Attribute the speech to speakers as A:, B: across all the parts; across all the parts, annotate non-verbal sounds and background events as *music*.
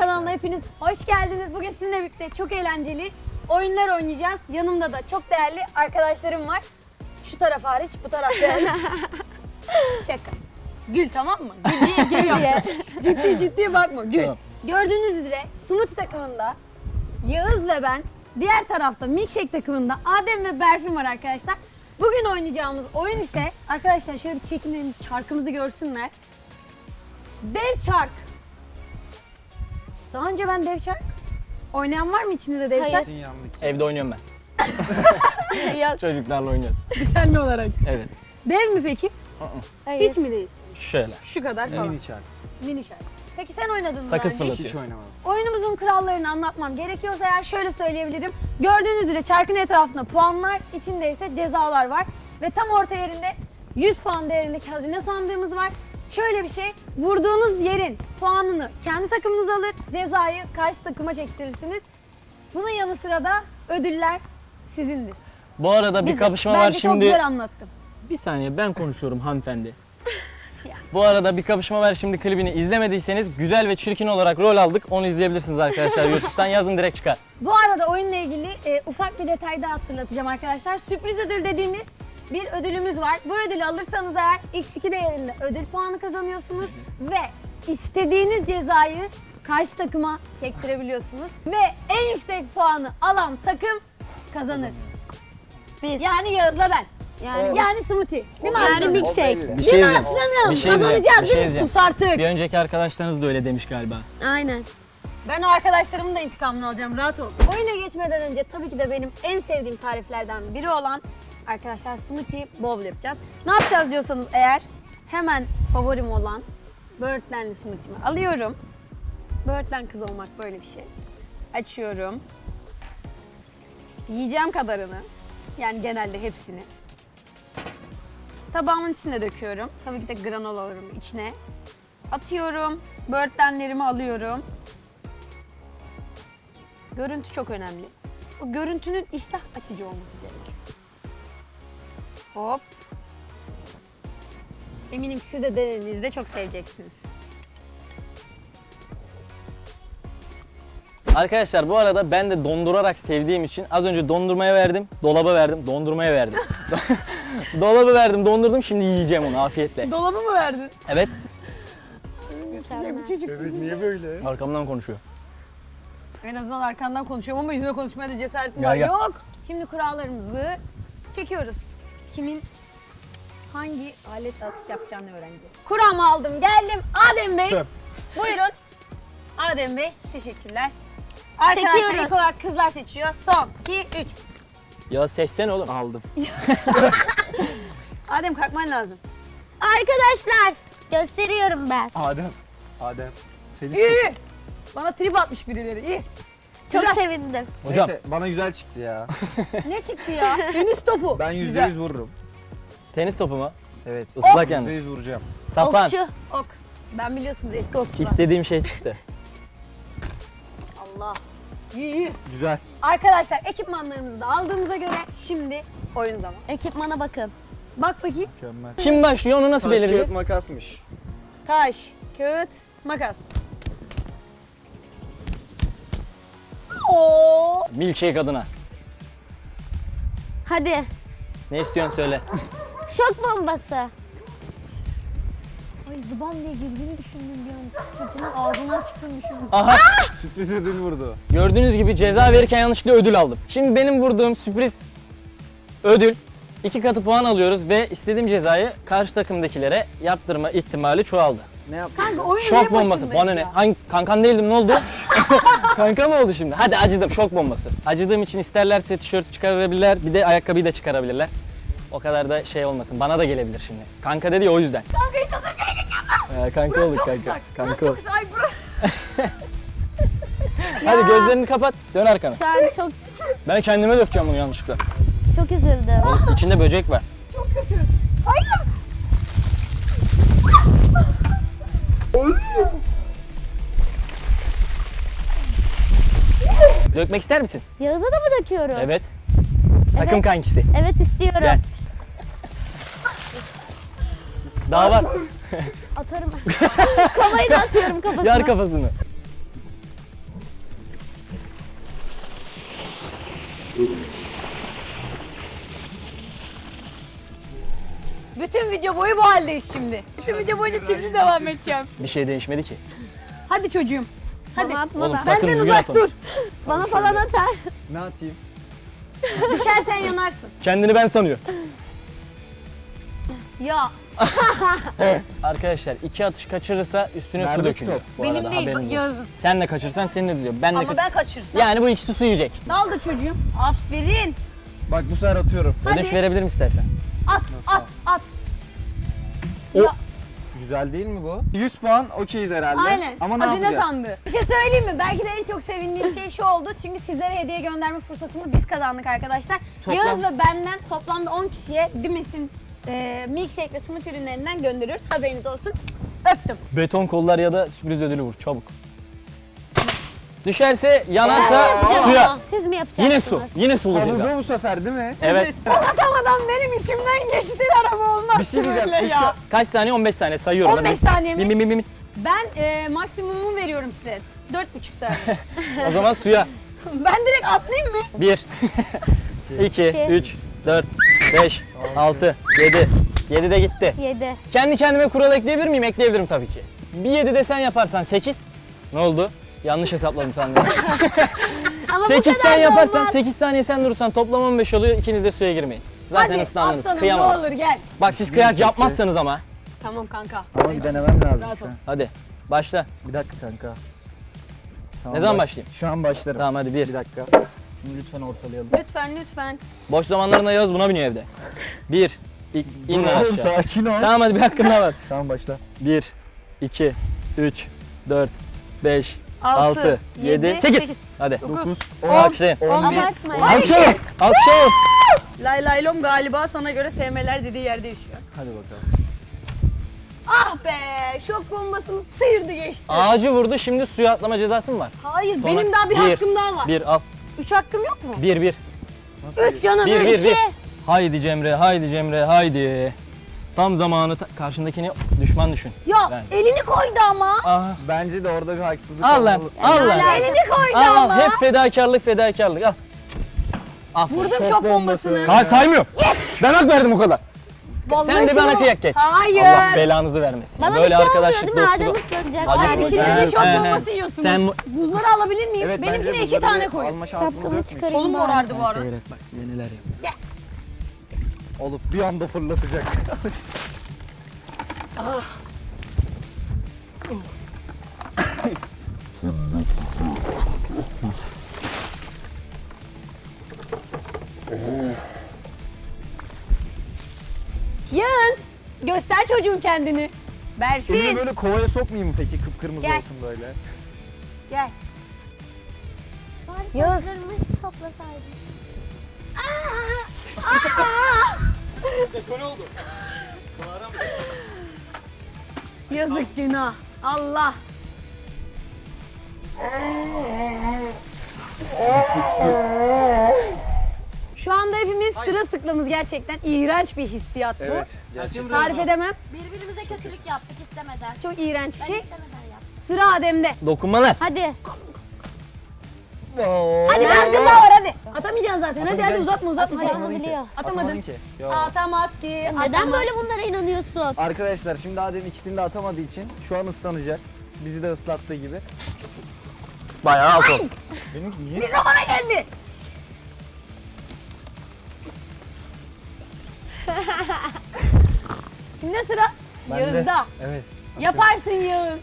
A: kanalına hepiniz hoş geldiniz. Bugün sizinle birlikte çok eğlenceli oyunlar oynayacağız. Yanımda da çok değerli arkadaşlarım var. Şu taraf hariç, bu taraf değerli. *laughs* Şaka. Gül tamam mı? Gül diye gül *laughs* yok. ciddi ciddi bakma gül.
B: Tamam.
A: Gördüğünüz üzere Smoothie takımında Yağız ve ben, diğer tarafta Milkshake takımında Adem ve Berfin var arkadaşlar. Bugün oynayacağımız oyun ise arkadaşlar şöyle bir çekinelim çarkımızı görsünler. Dev çark. Daha önce ben dev çark oynayan var mı içinde de dev
C: Hayır.
A: çark?
B: Evde oynuyorum ben. *laughs*
C: Yok.
B: Çocuklarla oynuyoruz.
A: Düzenli olarak.
B: Evet.
A: Dev mi peki?
C: Hayır.
A: Hiç mi değil?
B: Şöyle.
A: Şu kadar falan.
D: Mini çark.
A: Mini çark. Peki sen oynadın mı
B: Sakız
A: daha önce?
B: fırlatıyor.
D: Hiç oynamadım.
A: Oyunumuzun kurallarını anlatmam gerekiyorsa eğer şöyle söyleyebilirim. Gördüğünüz üzere çarkın etrafında puanlar, içinde ise cezalar var. Ve tam orta yerinde 100 puan değerindeki hazine sandığımız var. Şöyle bir şey, vurduğunuz yerin puanını kendi takımınız alır, cezayı karşı takıma çektirirsiniz. Bunun yanı sıra da ödüller sizindir.
B: Bu arada bir
A: Biz-
B: kapışma
A: Bence
B: var
A: çok
B: şimdi.
A: güzel anlattım.
B: Bir saniye ben konuşuyorum hanımefendi. *laughs* Bu arada bir kapışma var şimdi klibini izlemediyseniz güzel ve çirkin olarak rol aldık. Onu izleyebilirsiniz arkadaşlar *laughs* YouTube'dan yazın direkt çıkar.
A: Bu arada oyunla ilgili e, ufak bir detay daha hatırlatacağım arkadaşlar. Sürpriz ödül dediğimiz bir ödülümüz var. Bu ödülü alırsanız eğer X2 değerinde ödül puanı kazanıyorsunuz ve istediğiniz cezayı karşı takıma çektirebiliyorsunuz. Ve en yüksek puanı alan takım kazanır.
C: Biz.
A: Yani Yağız'la ben.
C: Yani
A: Yani Smoothie. Değil mi
C: yani
A: aslanım?
C: milkshake.
B: Bir
A: Değil mi
B: diyeceğim.
A: aslanım?
B: Bir şey diyeceğim,
A: Kazanacağız
B: şey
A: değil mi?
B: diyeceğim.
A: Sus artık.
B: Bir önceki arkadaşlarınız da öyle demiş galiba.
C: Aynen.
A: Ben o arkadaşlarımın da intikamını alacağım. Rahat ol. Oyuna geçmeden önce tabii ki de benim en sevdiğim tariflerden biri olan arkadaşlar smoothie bowl yapacağız. Ne yapacağız diyorsanız eğer hemen favorim olan böğürtlenli smoothie'mi alıyorum. Böğürtlen kız olmak böyle bir şey. Açıyorum. Yiyeceğim kadarını. Yani genelde hepsini. Tabağımın içine döküyorum. Tabii ki de granolalarımı içine atıyorum. Böğürtlenlerimi alıyorum. Görüntü çok önemli. O görüntünün iştah açıcı olması gerekiyor. Hop. Eminim ki siz de denediğinizde çok seveceksiniz.
B: Arkadaşlar bu arada ben de dondurarak sevdiğim için az önce dondurmaya verdim, dolaba verdim, dondurmaya verdim. *laughs* Dolabı verdim, dondurdum şimdi yiyeceğim onu afiyetle.
A: Dolabı mı verdin?
B: Evet,
A: çocuk
D: Evet niye böyle?
B: arkamdan konuşuyor.
A: En azından arkandan konuşuyorum ama yüzüne konuşmaya da cesaretim
B: Gel,
A: var.
B: gel.
A: Yok. Şimdi kurallarımızı çekiyoruz. Kimin hangi aletle atış yapacağını öğreneceğiz. Kuramı aldım geldim. Adem Bey.
D: Söp.
A: Buyurun. Adem Bey teşekkürler. Arkadaşlar ilk olarak kızlar seçiyor. Son 2 3.
B: Ya seçsene oğlum. Aldım. *laughs*
A: Adem kalkman lazım.
C: Arkadaşlar gösteriyorum ben.
D: Adem. Adem. Seni
A: iyi. Bana trip atmış birileri. İyi.
C: Çok
A: Güzel.
C: sevindim.
B: Hocam
D: Neyse, bana güzel çıktı ya. *laughs*
A: Ne çıktı ya? *laughs* Tenis topu.
D: Ben yüzde yüz vururum.
B: tenis topu mu?
D: Evet.
B: Islak
D: Yüzde
B: yalnız.
D: yüz vuracağım.
B: Sapan.
C: Okçu.
A: Ok. Ben biliyorsunuz eski okçular.
B: İstediğim şey çıktı.
A: Allah. İyi iyi.
D: Güzel.
A: Arkadaşlar ekipmanlarımızı da aldığımıza göre şimdi oyun zamanı.
C: Ekipmana bakın.
A: Bak bakayım.
D: Mükemmel.
B: Kim başlıyor onu nasıl
D: Taş
B: belirleyeceğiz?
D: kağıt makasmış.
A: Taş, kağıt, makas.
B: Milkshake adına.
C: Hadi.
B: Ne istiyorsun söyle.
C: Şok bombası.
A: Ay zıbam diye girdiğini düşündüm bir an. Topunun ağzından çıktığını düşündüm.
B: Aha
D: Sürpriz ödül vurdu.
B: gördüğünüz gibi ceza verirken yanlışlıkla ödül aldım. Şimdi benim vurduğum sürpriz ödül iki katı puan alıyoruz ve istediğim cezayı karşı takımdakilere yaptırma ihtimali çoğaldı.
D: Ne yaptın?
A: Kanka oyun
B: Şok bombası. Bana ne? Hangi kankan değildim ne oldu? *laughs* Kanka mı oldu şimdi? Hadi acıdım şok bombası. Acıdığım için isterlerse tişört çıkarabilirler bir de ayakkabıyı da çıkarabilirler. O kadar da şey olmasın. Bana da gelebilir şimdi. Kanka dedi ya o yüzden.
A: Kanka hiç hazır değilim yanına.
B: Ee, kanka
A: Burası
B: olduk
A: çok
B: kanka. Kanka
A: Burası çok
B: olduk.
A: ıslak. Ay. *laughs*
B: Hadi gözlerini kapat. Dön arkana.
C: An çok
B: Ben kendime dökeceğim bunu yanlışlıkla.
C: çok üzüldüm.
B: İçinde böcek var.
A: Çok kötü. Hayır.
B: Dökmek ister misin?
C: Yağız'a da mı döküyoruz?
B: Evet. Takım
C: Evet.
B: kankisi.
C: Evet istiyorum.
B: Gel. Daha var.
C: Atarım. *laughs* Kovayı da atıyorum kafasına.
B: Yar kafasını.
A: Bütün video boyu bu haldeyiz şimdi. Bütün video boyunca çiftli devam edeceğim.
B: Bir şey değişmedi ki.
A: Hadi çocuğum. Hadi.
C: Bana atma
B: Oğlum
C: da.
B: sakın
A: Benden
B: düzgün
A: uzak
B: at onu.
A: dur.
C: Bana falan atar.
D: Ne atayım?
A: Düşersen yanarsın.
B: Kendini ben sanıyor.
A: Ya *laughs*
B: Arkadaşlar iki atış kaçırırsa üstüne su dökülüyor.
D: top bu
A: benim
D: arada?
A: değil
B: haberiniz olsun.
A: Yağız'ın.
B: Sen de kaçırsan senin de düzüyor. Ben de
A: Ama
B: kaç-
A: ben kaçırsam.
B: Yani bu ikisi su yiyecek.
A: Daldı çocuğum. Aferin.
D: Bak bu sefer atıyorum.
B: Ödünç
A: Hadi.
B: verebilir mi istersen?
A: At at at.
B: O-
A: Ya,
D: Güzel değil mi bu? 100 puan okeyiz herhalde.
A: aynen.
D: Ama ne
A: Hazine
D: yapacağız?
A: sandı. Bir şey söyleyeyim mi? Belki de en çok sevindiğim şey şu oldu. Çünkü sizlere hediye gönderme fırsatını biz kazandık arkadaşlar.
D: Toplam-
A: Yağız ve benden toplamda 10 kişiye Dimes'in e, milkshake ve smoothie ürünlerinden gönderiyoruz. Haberiniz olsun. Öptüm.
B: Beton kollar ya da sürpriz ödülü vur çabuk. Düşerse yanarsa suya.
C: Siz mi yapacaksınız?
B: Yine su. Yine sulu
D: Havuza
B: ceza.
D: bu sefer değil mi?
B: Evet.
A: Atamadan benim işimden geçtiler ama olmaz
D: Bir şey diyeceğim.
A: böyle ya.
B: Kaç saniye? 15 saniye sayıyorum.
A: 15
B: Hadi.
A: saniye mi?
B: Bin, bin, bin, bin.
A: Ben e, maksimumumu veriyorum size. 4,5 saniye. *laughs*
B: O zaman suya. *laughs*
A: ben direkt atlayayım mı?
B: 1, 2, 3, 4, 5, 6, 7. 7 de gitti.
C: Yedi.
B: Kendi kendime kural ekleyebilir miyim? Ekleyebilirim tabii ki. Bir 7 de sen yaparsan 8. Ne oldu? Yanlış hesapladım sandım. *laughs*
C: Ama bu
B: 8
C: kadar
B: sen
C: da
B: yaparsan,
C: olmaz.
B: 8 saniye sen durursan toplam 15 oluyor. İkiniz de suya girmeyin. Zaten
A: Hadi
B: ıslandınız.
A: aslanım ne
B: Kıyamam.
A: olur gel.
B: Bak siz kıyak yapmazsanız ama.
A: Tamam kanka.
D: Ama bir denemem lazım
A: Rahat
D: şu
A: ol.
D: an.
B: Hadi başla.
D: Bir dakika kanka. Tamam,
B: Ne zaman
D: baş-
B: başlayayım?
D: Şu an başlarım.
B: Tamam hadi bir.
D: Bir dakika. Şimdi lütfen ortalayalım.
A: Lütfen lütfen.
B: Boş zamanlarında Yağız buna biniyor evde. Bir. İk, in lan
D: Oğlum
B: aşağı.
D: sakin ol.
B: Tamam hadi bir hakkın daha var.
D: Tamam başla.
B: 1, 2, 3, 4, 5,
A: Altı,
B: 6, 7,
A: yedi,
B: 8.
A: sekiz.
B: Hadi.
D: 9,
B: Alkışlayın.
D: 11.
C: Abartmayın.
B: Alkışlayın. Alkışlayın.
A: Lay lay lom galiba sana göre sevmeler dediği yerde yaşıyor.
D: Hadi bakalım.
A: Ah be şok bombasını sıyırdı geçti.
B: Ağacı vurdu şimdi suya atlama cezası mı var?
A: Hayır
B: Sonra
A: benim daha bir,
B: bir,
A: hakkım daha var.
B: Bir al.
A: Üç hakkım yok mu?
B: Bir bir.
D: Nasıl?
A: Üç canım
B: Bir
A: üç.
B: bir bir. Haydi Cemre, haydi Cemre, haydi. Tam zamanı ta- karşındakini düşman düşün.
A: Ya
B: Ben.
A: elini koydu ama.
B: Aha.
D: Bence de orada bir haksızlık
B: Al lan,
D: olmalı.
B: al lan.
C: Hala-
A: Elini koydu
B: Al
A: ama.
B: Hep fedakarlık, fedakarlık. Al. Aferin.
A: Vurdum
D: Şok
A: şok,
D: bombası.
A: bombasını.
B: Kaç saymıyorum. Ben hak verdim o kadar.
A: Vallahi
B: Sen de bana
A: sana-
B: kıyak geç.
A: Hayır.
B: Allah belanızı vermesin.
C: Bana
B: Böyle
C: bir şey olmuyor
B: arkadaşlık
C: değil mi? Adem
B: dostluğu.
C: ıslanacak.
B: Hadi
A: Hayır
C: sadece.
A: ikiniz de şok
B: sen-
A: bombası yiyorsunuz.
B: sen
A: Buzları alabilir miyim?
D: Evet,
A: Benimkine
D: bence
A: iki
D: bunları
A: tane
D: bir
A: koy.
D: Alma şansımız
C: Şapkamı
D: yok mu?
C: çıkarayım
A: Kolum
C: bari.
A: morardı bu arada.
B: Seyret bak ne neler yapıyor.
D: Olup bir anda fırlatacak. *laughs*
A: Yağız. Göster çocuğum kendini. Berfin.
D: Elini böyle kovaya sokmayayım mı peki kıpkırmızı
A: Gel.
D: olsun böyle?
A: Gel. Yağız.
C: saçlarımı toplasaydım.
A: Yazık günah. Allah. Şu anda hepimiz sıra sıklamız gerçekten iğrenç bir hissiyat bu.
D: Gerçekten.
A: Tarif edemem.
C: Birbirimize kötülük yaptık istemeden.
A: Çok iğrenç bir
C: Ben
A: şey.
C: istemeden yaptım.
A: Sıra Adem'de.
B: Dokunmalar.
C: Hadi.
A: Hadi daha var hadi. Atamayacaksın zaten. Hadi hadi uzatma uzatma.
C: Atacağını
A: Hadi.
C: biliyor.
A: Atamadın.
D: ki. Yok.
A: Atamaz ki.
C: Neden
A: atamaz.
C: böyle bunlara inanıyorsun?
D: Arkadaşlar şimdi Adem ikisini de atamadığı için şu an ıslanacak. Bizi de ıslattığı gibi.
B: Bayağı alt ol.
D: Benimki niye?
A: Zamana geldi. *laughs* ne sıra?
D: Ben de.
A: Yağız'da.
D: Evet.
A: Yaparsın Yağız.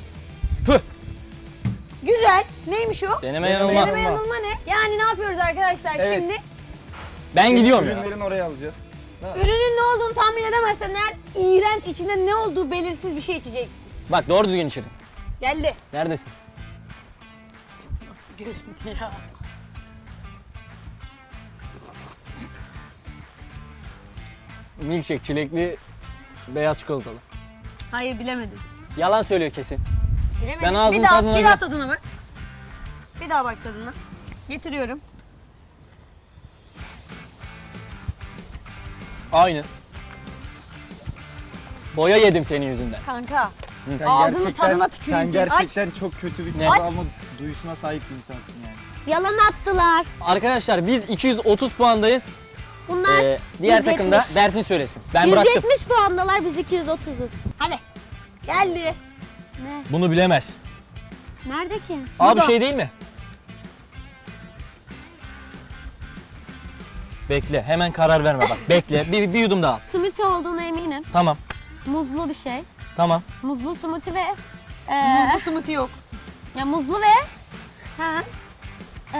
A: Güzel. Neymiş o?
B: Deneme yanılma.
A: Deneme yanılma ne? Yani ne yapıyoruz arkadaşlar
D: Evet.
A: şimdi?
B: Ben gidiyorum ya.
D: Ürünlerini oraya alacağız.
A: Ürünün ne olduğunu tahmin edemezsen eğer iğrenç içinde ne olduğu belirsiz bir şey içeceksin.
B: Bak doğru düzgün içirin.
A: Geldi.
B: Neredesin?
A: Görüntü ya.
B: Milkshake çilekli beyaz çikolatalı.
A: Hayır bilemedin.
B: Yalan söylüyor kesin.
A: Bilemedin.
B: Ben ağzımın
A: bir daha,
B: tadına
A: bir daha tadına bak. Bir daha bak tadına. Getiriyorum.
B: Aynı. Boya yedim senin yüzünden.
A: Kanka.
D: Sen
A: Ağzının
D: gerçekten-
A: tadına tüküreyim
D: Sen
A: seni. Aç.
D: gerçekten çok kötü bir
B: Ne?
D: Kıvamı duyusuna sahip bir insansın yani.
C: Yalan attılar.
B: Arkadaşlar biz 230 puandayız.
C: Bunlar
B: Ee, diğer
C: 170.
B: takımda Berfin söylesin. Ben bıraktım.
C: 170 puandalar biz 230'uz. Hadi.
A: Geldi.
C: Ne?
B: Bunu bilemez.
C: Nerede ki?
B: Aa
A: Burada.
B: şey değil mi? Bekle hemen karar verme bak. Bekle bir, bir yudum daha. al.
C: Smoothie olduğuna eminim.
B: Tamam
C: Muzlu bir şey.
B: tamam.
C: Muzlu smoothie ve e,
A: Muzlu smoothie yok.
C: ya muzlu ve
A: Ha.
C: e,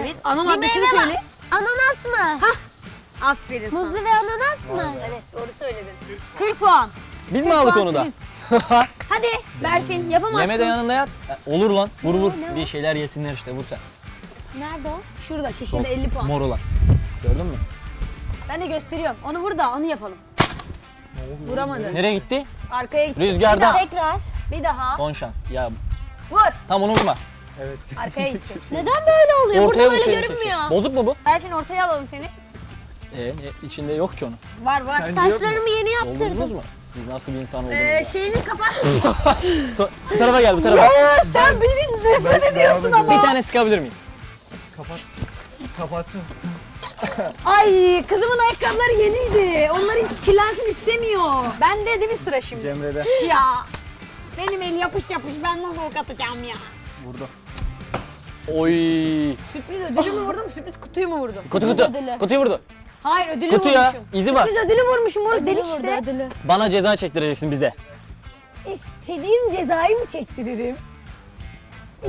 A: Evet ana
C: bir
A: maddesini
C: meyve var.
A: söyle.
C: Ananas mı?
A: Aferin sana.
C: Muzlu ve ananas mı?
A: Evet doğru söyledin. 40 puan.
B: Biz mi
A: 40
B: aldık onu da? *laughs*
A: Hadi Berfin yapamazsın.
B: Yeme de yanında yat. E, Olur lan vur vur.
C: Ne, ne
B: Bir şeyler yesinler işte vur sen.
C: Nerede o?
A: Şurada köşede
B: Sol,
A: 50 puan.
B: Mor olan. Gördün mü?
A: Ben de gösteriyorum. Onu vur da onu yapalım. Vuramadı.
B: Nereye gitti?
A: Arkaya gitti.
B: Rüzgardan.
C: Tekrar.
A: Bir daha.
B: Son şans. Ya
A: Vur.
B: tam onu vurma.
D: Evet.
A: Arkaya gitti. *laughs*
C: Neden böyle oluyor?
B: Ortaya
C: Burada
B: vur
C: böyle görünmüyor.
B: keşke. Bozuk mu bu?
A: Berfin ortaya alalım seni.
B: Ee, ne- içinde yok ki onun.
A: Var var.
D: Sence yok mu?
C: Saçlarımı yeni
B: Doldurdunuz
C: yaptırdım.
B: mu? Siz nasıl bir insan oldunuz
A: Ee,
B: ya?
A: şeyini kapat. *laughs*
B: So- bu tarafa gel bu tarafa.
A: Sen beni nefret
D: Ben
A: ediyorsun ama.
B: Bir tane sıkabilir miyim?
D: Kapat. Kapatsın.
A: Ay kızımın ayakkabıları yeniydi. Onlar hiç kirlensin istemiyor. Ben de değil mi sıra şimdi?
D: Cemre'de.
A: Ya. Benim el yapış yapış ben nasıl ok atacağım ya?
D: Burada.
B: Oy.
A: Sürpriz ödülü mü vurdum sürpriz kutuyu mu vurdum?
B: Kutu kutu.
C: ödülü.
B: Kutuyu vurdu.
A: Hayır ödülü
B: Kutu ya.
A: vurmuşum.
B: izi var.
A: Sürpriz ödülü vurmuşum
C: Ödülü
A: delik
C: vurdu,
A: işte.
C: ödülü.
B: Bana ceza çektireceksin bize.
A: İstediğim cezayı mı çektiririm?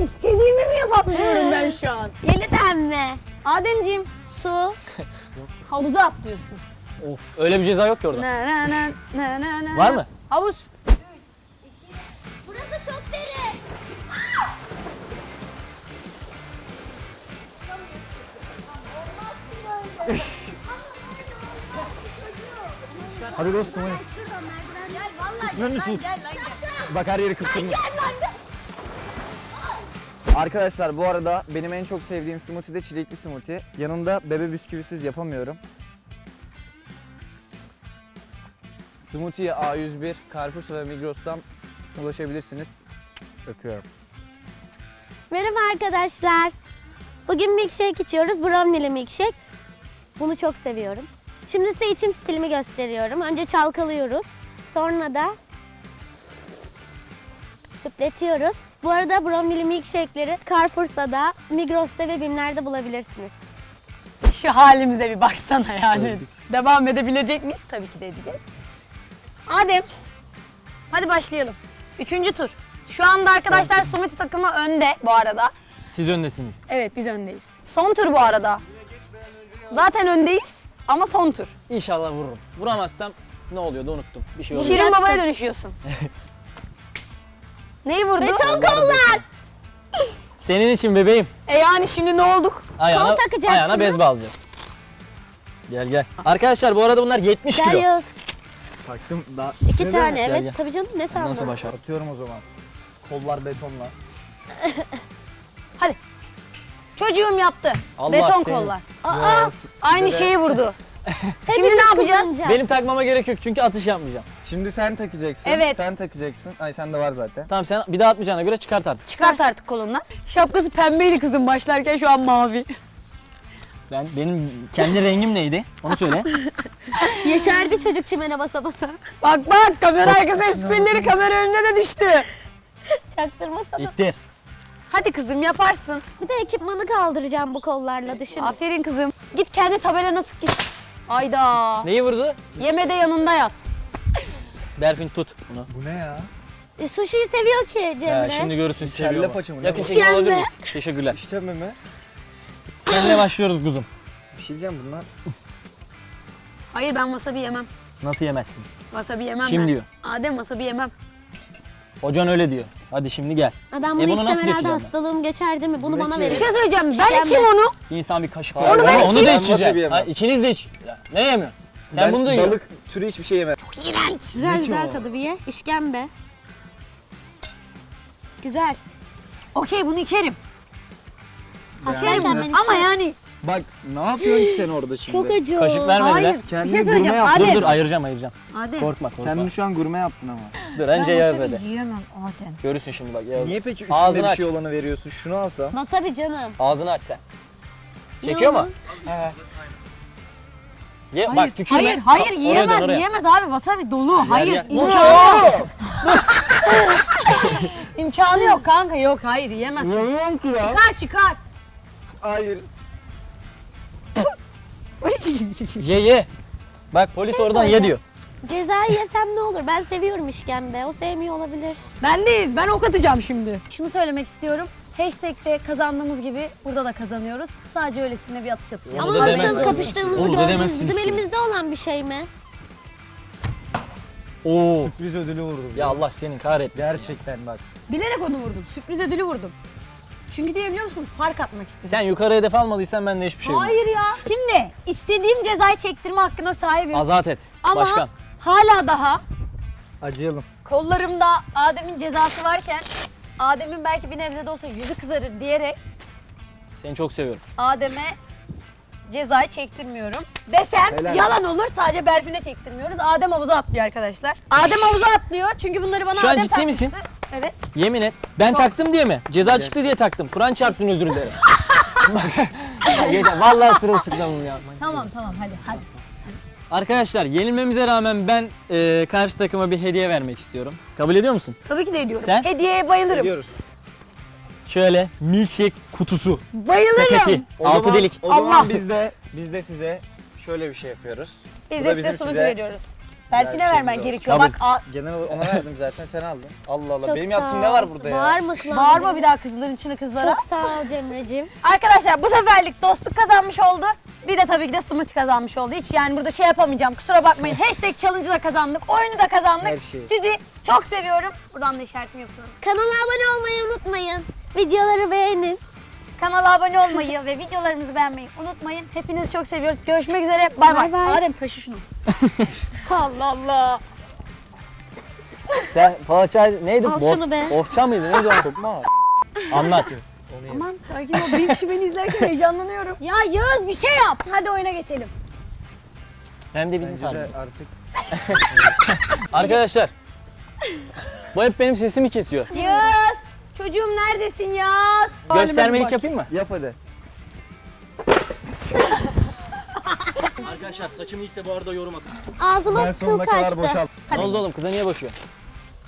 A: İstediğimi mi yapabiliyorum ben şu an? *gasps*
C: Yeniden mi?
A: Ademciğim
C: Su. *laughs*
A: havuza atlıyorsun.
B: Of. Öyle bir ceza yok ki orada.
A: Na na na na na na.
B: Var mı?
A: Havuz.
C: Burası çok derin. *laughs*
D: Hadi dostum hadi.
C: Gel vallahi
D: Lan tut. Bak her yeri kıpkırmızı. Arkadaşlar bu arada benim en çok sevdiğim smoothie de çilekli smoothie. Yanında bebe bisküvisiz yapamıyorum. Smoothie'ye A101, Carrefour ve Migros'tan ulaşabilirsiniz. Öpüyorum.
C: Merhaba arkadaşlar. Bugün milkshake içiyoruz. Brownie'li milkshake. Bunu çok seviyorum. Şimdi size içim stilimi gösteriyorum. Önce çalkalıyoruz. Sonra da üfletiyoruz. Bu arada brownie'li milkshake'leri Carrefour'da da, Migros'ta ve Bimler'de bulabilirsiniz.
A: Şu halimize bir baksana yani. Devam edebilecek miyiz? Tabii ki de edeceğiz. Adem, hadi başlayalım. Üçüncü tur. Şu anda arkadaşlar Sumit takımı önde bu arada.
B: Siz öndesiniz.
A: Evet biz öndeyiz. Son tur bu arada. Zaten öndeyiz ama son tur.
B: İnşallah vururum. Vuramazsam ne oluyordu unuttum. Bir şey oldu.
A: Şirin babaya dönüşüyorsun. *laughs* Neyi vurdu?
C: Beton kollar.
B: Senin için bebeğim.
A: E yani şimdi ne olduk?
B: Ayağına,
C: Kol takacaksınız.
B: ayağına bez bağlayacağız. Gel gel. Arkadaşlar bu arada bunlar 70
C: Gel
B: kilo.
C: Yağız.
D: Taktım daha.
C: İki tane
B: Gel,
C: evet.
B: gel.
C: Tabii canım ne sandın?
B: Nasıl başar?
D: Atıyorum o zaman. Kollar betonla. *laughs*
A: Çocuğum yaptı.
B: Allah
A: Beton
B: seni-
A: kollar.
C: Aa,
A: Aynı şeyi vurdu. *laughs*
C: hepimiz
A: ne yapacağız?
B: Benim takmama gerek yok çünkü atış yapmayacağım.
D: Şimdi sen takacaksın.
A: Evet.
D: Sen takacaksın. Ay sende var zaten.
B: Tamam sen bir daha atmayacağına göre çıkart artık.
A: Çıkart artık kolundan. Şapkası pembeydi kızım başlarken şu an mavi.
B: Ben benim kendi rengim neydi? Onu söyle. *laughs*
C: Yeşerdi çocuk çimene basa basa.
A: Bak bak kamera arkası esprileri kamera önüne de düştü.
C: Çaktırmasana.
B: İttir.
A: Hadi kızım yaparsın.
C: Bir de ekipmanı kaldıracağım bu kollarla düşün.
A: Aferin kızım. Git kendi tabelana sık git. Ayda.
B: Neyi vurdu?
A: Yeme de yanında yat.
B: Berfin tut bunu.
D: Bu ne ya?
C: E, sushi'yi seviyor ki Cemre.
B: Ya, şimdi görürsün
D: Kelle
B: seviyor mu?
D: paça mı ne
B: Yakın
D: bu?
B: alabilir
C: Gelme.
B: miyiz? Teşekkürler.
D: İşkembe mi?
B: Seninle başlıyoruz kuzum.
D: Bir şey diyeceğim bunlar.
A: Hayır ben wasabi yemem.
B: Nasıl yemezsin?
A: Wasabi yemem
B: Kim
A: ben.
B: diyor?
A: Adem wasabi yemem.
B: Hocan öyle diyor. Hadi şimdi gel.
C: Ha, ben
B: E,
C: bunu
B: bunu
C: içsem
B: nasıl
C: herhalde
B: dökeceğim ben?
C: hastalığım geçer değil mi? Bunu bana verin.
A: Bir şey söyleyeceğim. Ben
C: İşkembe.
A: içeyim onu.
B: Bir insan bir kaşık Onu,
D: ben
B: onu da
D: wasabi yemem.
B: Ha, ikiniz de iç. Ya, Ne yemiyorsun? Sen
D: Ben
B: bunu da yiyorsun.
D: Balık türü hiçbir şey yemem.
A: İğrenç.
C: Güzel güzel tadı bir ye. İşkembe. Güzel.
A: Okey bunu içerim.
C: Açarken ben
A: Ama
C: içerim.
A: yani
D: Bak ne yapıyorsun ki sen orada şimdi?
C: Çok acı.
B: Kaşık vermediler.
A: hayır. Bir
D: Kendini
A: şey söyleyeceğim.
D: gurme yap.
B: Dur
A: Adem.
B: dur ayıracağım ayıracağım.
A: Adem.
B: Korkma korkma.
D: Kendini şu an gurme yaptın ama.
B: Dur önce
A: ben
B: Yağız
A: wasabi
B: hadi.
A: yiyemem Adem.
B: Görürsün şimdi bak Yağız.
D: Niye peki üstünde
B: Ağzını
D: bir
B: aç.
D: şey olanı veriyorsun? Şunu alsam.
C: Wasabi canım.
B: Ağzını aç sen. Çekiyor mu? Ye,
A: Hayır,
B: bak tükürme.
A: hayır, hayır
B: Oraya dön,
A: yiyemez,
B: oraya.
A: yiyemez abi. Wasabi dolu. hayır,
B: yer.
A: imkanı yok. *laughs* imkanı yok kanka, yok hayır yiyemez. Çıkar çıkar.
D: Hayır. *laughs*
B: Ye ye. Bak polis oradan ye diyor.
C: Cezayı yesem ne olur? Ben seviyorum işkembe. O sevmiyor olabilir.
A: Bendeyiz. Ben ok atacağım şimdi. Şunu söylemek istiyorum. Hashtag'te kazandığımız gibi burada da kazanıyoruz. Sadece öylesine bir atış atacağım.
B: Onu
C: Ama
B: da
C: nasıl
B: demezsiniz.
C: kapıştığımızı
B: Onu da
C: gördünüz.
B: demezsiniz
C: Bizim elimizde olan bir şey mi?
B: Oo.
D: Sürpriz ödülü vurdum.
B: Ya Allah senin kahretmesin.
D: Gerçekten bak.
A: Bilerek onu vurdum. Sürpriz ödülü vurdum. Çünkü diye biliyor musun? Fark atmak istedim.
B: Sen yukarı hedef almadıysan ben de hiçbir şey bilmem.
A: Hayır ya. Şimdi istediğim cezayı çektirme hakkına sahibim.
B: Azat et.
A: Ama
B: Başkan.
A: hala daha
D: Acıyalım.
A: kollarımda Adem'in cezası varken Adem'in belki bir nebze de olsa yüzü kızarır diyerek
B: Seni çok seviyorum.
A: Adem'e cezayı çektirmiyorum. Desem
D: Helal.
A: yalan olur. Sadece Berfin'e çektirmiyoruz. Adem havuza atlıyor arkadaşlar. Adem havuza atlıyor. Çünkü bunları bana
B: Şu an
A: Adem
B: ciddi
A: takmıştı. Evet.
B: Yemin et. Ben taktım diye mi? Ceza çıktı diye taktım. Kur'an çarpsın özür dilerim. *laughs* Bak. Yeter. Vallahi sırılsıklamım ya.
A: Tamam tamam hadi hadi.
B: Arkadaşlar yenilmemize rağmen ben e, karşı takıma bir hediye vermek istiyorum. Kabul ediyor musun?
A: Tabii ki de ediyorum.
B: Sen?
A: Hediyeye bayılırım.
D: Gidiyoruz.
B: Şöyle milkshake kutusu.
A: Bayılırım.
D: O
B: Altı
D: zaman-
B: delik.
D: O zaman
A: Allah.
D: biz de biz de size şöyle bir şey yapıyoruz.
A: Biz
D: Bu
A: de size sunucu
D: size
A: veriyoruz. Berfin'e
D: güzel bir
A: vermen gerekiyor.
B: Tabii.
A: Bak a-
D: Genel olarak ona verdim zaten sen aldın. Allah Allah.
C: Çok
D: Benim
C: sağ
D: yaptığım ne var burada ya?
C: Bağırma Kıvam.
A: bağırma bir daha kızların içine kızlara.
C: Çok sağ ol Cemre'cim. *laughs*
A: Arkadaşlar bu seferlik dostluk kazanmış oldu. Bir de tabii ki de Sumut kazanmış oldu. Hiç yani burada şey yapamayacağım. Kusura bakmayın. *laughs* Hashtag challenge'ı da kazandık. Oyunu da kazandık.
D: Her şeyi.
A: Sizi çok seviyorum. Buradan da işaretimi yapıyorum.
C: Kanala abone olmayı unutmayın. Videoları beğenin.
A: Kanala abone olmayı ve videolarımızı beğenmeyi unutmayın. Hepinizi çok seviyoruz. Görüşmek üzere. Bay
C: Bay
A: bay.
C: bay.
A: Adem taşı şunu. *laughs* Allah Allah.
B: Sen poğaça neydi?
C: Al şunu be.
B: Bohça mıydı? Neydi o?
D: Ağır?
B: Anlat.
A: Aman sakin ol. Bir kişi beni izlerken heyecanlanıyorum. Ya Yağız bir şey yap. Hadi oyuna geçelim.
B: Hem de bizim tarzım.
D: artık *laughs*
B: Arkadaşlar. Bu hep benim sesimi kesiyor.
A: Yağız. Çocuğum neredesin Yağız?
B: Göstermelik yapayım mı?
D: yap hadi. *laughs*
B: Arkadaşlar saçım iyiyse bu arada yorum atın.
C: Ağzıma kıl kaçtı.
B: Ne oldu oğlum? Kıza niye boşuyor?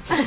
B: *laughs*